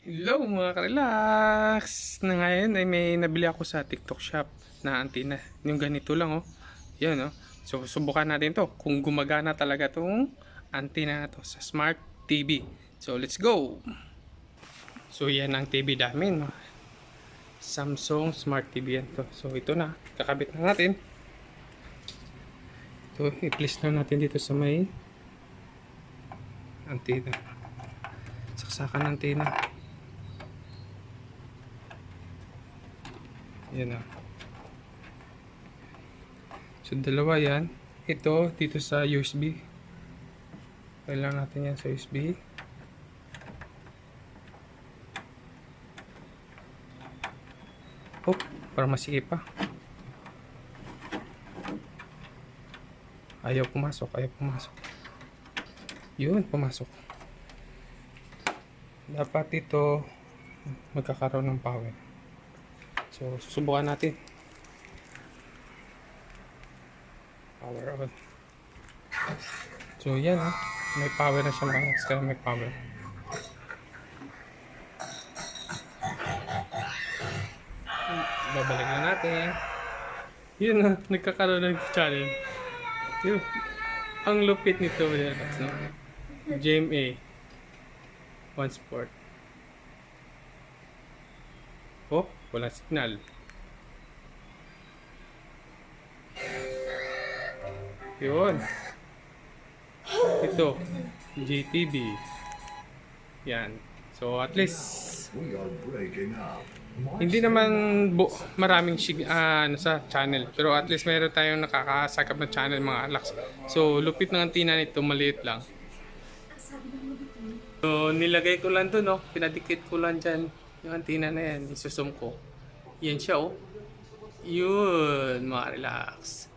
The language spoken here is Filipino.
Hello mga ka-relax! Na ngayon ay may nabili ako sa TikTok shop na antenna. Yung ganito lang oh. Yan oh. So subukan natin to kung gumagana talaga tong antenna na to sa smart TV. So let's go! So yan ang TV namin. oh. Samsung Smart TV yan to. So ito na. Kakabit na natin. Ito, i-place na natin dito sa may antenna. Saksakan ng Yan na. So, dalawa yan. Ito, dito sa USB. Kailangan natin yan sa USB. Oh, para masikip pa. Ayaw pumasok, ayaw pumasok. Yun, pumasok. Dapat ito magkakaroon ng power. So, susubukan natin. Power on. So, yan ha. May power na siya mga kaya may power. Babalik na natin. Yun na, nagkakaroon ng channel. Yun. Ang lupit nito. No? JMA. One Sport. Oh, walang signal. Yun. Ito. GTV. Yan. So, at least, hindi naman bu- maraming sig- ano sa channel. Pero at least meron tayong nakakasakap na channel mga alaks. So, lupit ng antina nito, maliit lang. So, nilagay ko lang doon, no? Pinadikit ko lang dyan yung antina na yan. Isusum ko. Yan siya, oh. Yun, mga relax.